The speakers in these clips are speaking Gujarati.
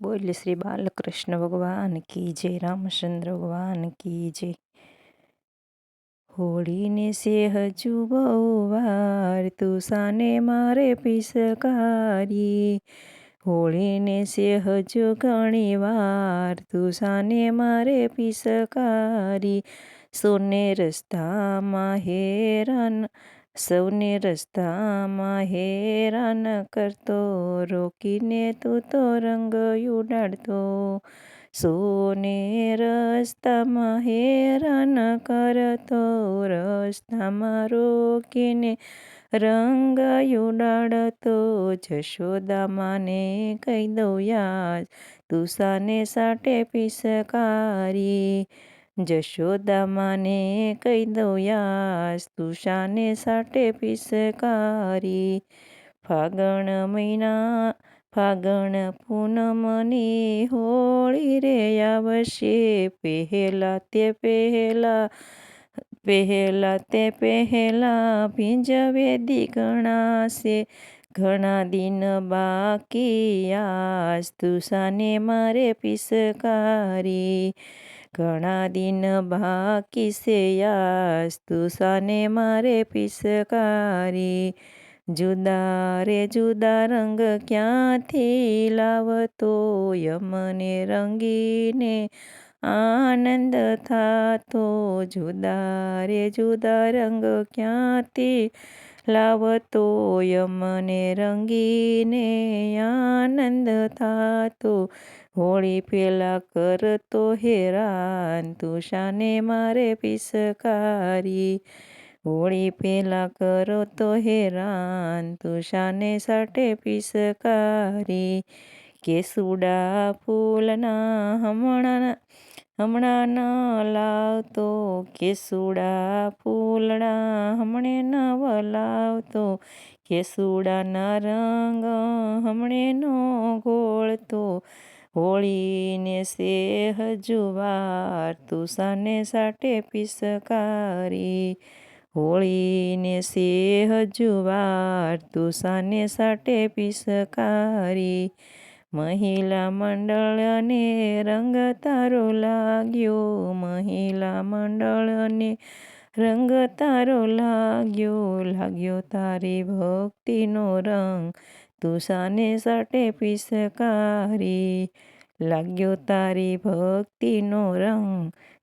બોલ શ્રી બાલકૃષ્ણ ભગવાન કી જય રામચંદ્ર ભગવાન કી જય. હોળીને સે હજુ બહુ વાર તુસાને મારે પિસકારી હોળીને સે હજુ ઘણી વાર તુસાને મારે પિસકારી સોને રસ્તામાં હેરાન સૌને રસ્તામાં હેરાન કરતો, રોકીને તું તો રંગ ઉડાડતો. સોને રસ્તામાં હેરાન કરતો રસ્તામાં રોકીને રંગ ઉડાડતો. જશોદા માને કહી દઉં યાદ તું સાટે પિસકારી જશોદા માને કહી દઉં યાસ તું શાને સાટે પિસકારી ફાગણ મહિના ફાગણ પૂનમની હોળી રે આવશે પહેલા તે પહેલા પહેલા તે પહેલા ભીંજવે દી ગણાશે ઘણા દિન બાકી આસ તું સાને મારે પિસકારી ઘણા દિન બાકી છે યાસ મારે પિસકારી. જુદા રે જુદા રંગ ક્યાંથી લાવતો? યમને રંગીને આનંદ થાતો. જુદા રે જુદા રંગ ક્યાંથી લાવતો? યમને રંગીને આનંદ થાતો. હોળી પેલા કરતો હેરાન, તુષાને મારે પિસકારી. હોળી પેલા કરો તો હેરાન, તુષાને સાટે પિસકારી. કેસુડા ફૂલના હમણાં હમણાં ન લાવતો. કેસુડા ફૂલડા હમણે ન લાવતો કેસુડાના રંગ હમણે નો ગોળતો. હોળીને સેહ જુવાર તુસાને સાટે પિસકારી. હોળીને સેહ જુવાર તુસાને સાટે પિસકારી. મહિલા મંડળને રંગ તારો લાગ્યો, મહિલા મંડળને રંગ તારો લાગ્યો. લાગ્યો તારી ભક્તિનો રંગ તું સાને સાટે પિસકારી લાગ્યો તારી ભક્તિનો રંગ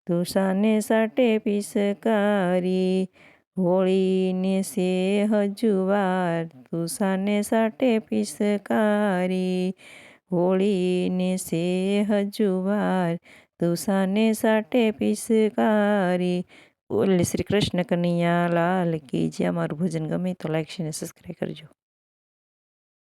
તું સાને સાટે પિસકારી હોળીને સે હજુ વાર તું સાને સાટે પિસકારી હોળીને સે હજુ વાર તું સાને સાટે પિસકારી બોલ શ્રી કૃષ્ણ કનૈયા લાલ કી જે અમારું ભજન ગમે તો લાઈક છે અને સબસ્ક્રાઈબ કરજો